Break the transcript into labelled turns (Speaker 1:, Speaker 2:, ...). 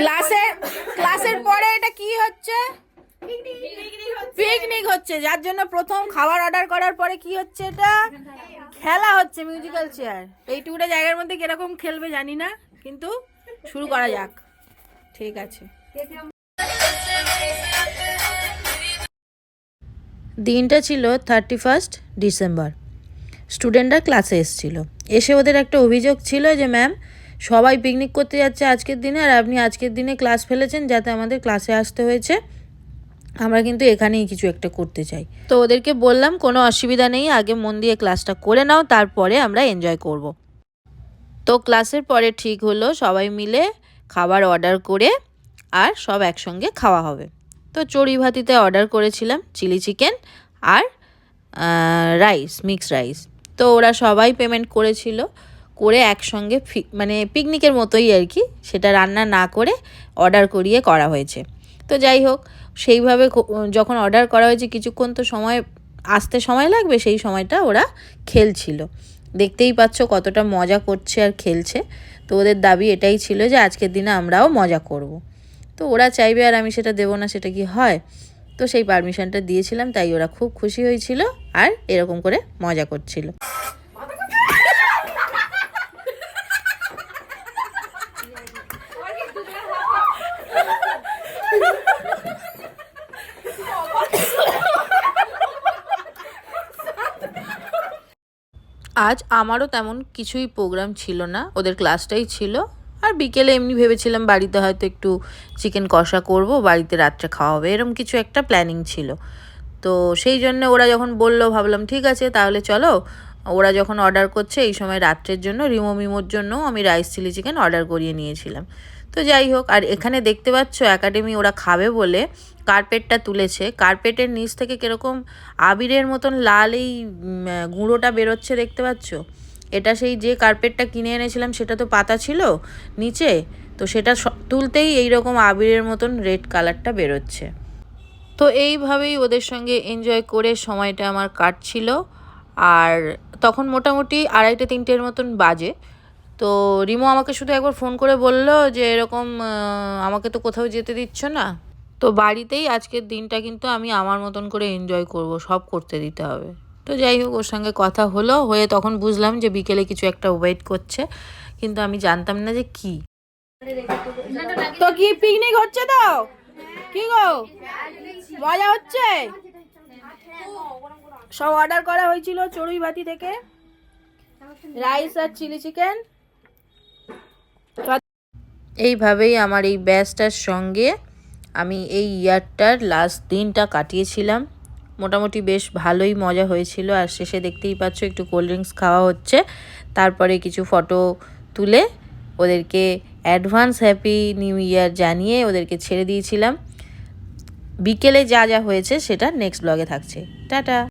Speaker 1: ক্লাসে ক্লাসের পরে এটা কি হচ্ছে? পিকনিক হচ্ছে। যার জন্য প্রথম খাবার অর্ডার করার পরে কি হচ্ছে এটা? খেলা হচ্ছে মিউজিক্যাল চেয়ার এইটুকুটা জায়গার মধ্যে কীরকম খেলবে জানি না কিন্তু শুরু করা যাক। ঠিক আছে। দিনটা ছিল থার্টি ফার্স্ট ডিসেম্বর স্টুডেন্টরা ক্লাসে এসেছিল। এসে ওদের একটা অভিযোগ ছিল যে ম্যাম সবাই পিকনিক করতে যাচ্ছে আজকের দিনে আর আপনি আজকের দিনে ক্লাস ফেলেছেন যাতে আমাদের ক্লাসে আসতে হয়েছে। আমরা কিন্তু এখানেই কিছু একটা করতে চাই। তো ওদেরকে বললাম, কোনো অসুবিধা নেই, আগে মন দিয়ে ক্লাসটা করে নাও, তারপরে আমরা এনজয় করব। তো ক্লাসের পরে ঠিক হলো, সবাই মিলে খাবার অর্ডার করে আর সব একসঙ্গে খাওয়া হবে। তো চড়ি ভাতিতে অর্ডার করেছিলাম চিলি চিকেন আর রাইস মিক্স রাইস তো ওরা সবাই পেমেন্ট করেছিল। করে একসঙ্গে মানে পিকনিকের মতোই আর কি, সেটা রান্না না করে অর্ডার করিয়ে করা হয়েছে। তো যাই হোক, সেইভাবে যখন অর্ডার করা হয়েছে, কিছুক্ষণ তো সময়, আসতে সময় লাগবে, সেই সময়টা ওরা খেলছিল। দেখতেই পাচ্ছ কতটা মজা করছে আর খেলছে। তো ওদের দাবি এটাই ছিল যে আজকের দিনে আমরাও মজা করব। তো ওরা চাইবে আর আমি সেটা দেবো না, সেটা কি হয়? তো সেই পারমিশনটা দিয়েছিলাম, তাই ওরা খুব খুশি হয়েছিল আর এরকম করে মজা করছিল। আজ আমারও তেমন কিছুই প্রোগ্রাম ছিল না। ওদের ক্লাসটাই ছিল। আর বিকেলে এমনি ভেবেছিলাম বাড়িতে হয়তো একটু চিকেন কষা করব, বাড়িতে রাত্রে খাওয়া হবে এরকম কিছু একটা প্ল্যানিং ছিল। তো সেই জন্য ওরা যখন বলল, ভাবলাম ঠিক আছে, তাহলে চলো। ওরা যখন অর্ডার করছে, এই সময় রাত্রের জন্য, রিমো মিমোর জন্য আমি রাইস চিলি চিকেন অর্ডার করিয়ে নিয়েছিলাম। তো যাই হোক, আর এখানে দেখতে পাচ্ছ একাডেমি ওরা খাবে বলে কার্পেটটা তুলেছে। কার্পেটের নিচ থেকে কীরকম আবিরের মতন লাল এই গুঁড়োটা বেরোচ্ছে দেখতে পাচ্ছ? এটা সেই যে কার্পেটটা কিনে এনেছিলাম সেটা তো পাতা ছিল নিচে, তো সেটা তুলতেই এই রকম আবিরের মতন রেড কালারটা বেরোচ্ছে। তো এইভাবেই ওদের সঙ্গে এনজয় করে সময়টা আমার কাটছিল। আর তখন মোটামুটি আড়াইটে তিনটের মতন বাজে। তো রিমো আমাকে শুধু একবার ফোন করে বলল যে এরকম আমাকে তো কোথাও যেতে দিচ্ছ না। তো বাড়িতেই আজকের দিনটা কিন্তু আমি আমার মতন করে এনজয় করব, সব করতে দিতে হবে। তো যাই হোক, ওর সঙ্গে কথা হলো, হয়ে তখন বুঝলাম যে বিকেলে কিছু একটা ওয়েট করছে, কিন্তু আমি জানতাম না যে কি। তো কি পিকনিক হচ্ছে তো? কি গো? মজা হচ্ছে? সব অর্ডার করা হয়েছিল চড়ুই ভাতি থেকে। রাইস আর চিলি চিকেন এইভাবেই আমার এই ব্যাচটার সঙ্গে আমি এই ইয়ারটার লাস্ট দিনটা কাটিয়েছিলাম। মোটামুটি বেশ ভালোই মজা হয়েছিল। আর শেষে দেখতেই পাচ্ছ একটু কোল্ড ড্রিঙ্কস খাওয়া হচ্ছে। তারপরে কিছু ফটো তুলে ওদেরকে অ্যাডভান্স হ্যাপি নিউ ইয়ার জানিয়ে ওদেরকে ছেড়ে দিয়েছিলাম। বিকেলে যা যা হয়েছে সেটা নেক্সট ব্লগে থাকছে। টাটা!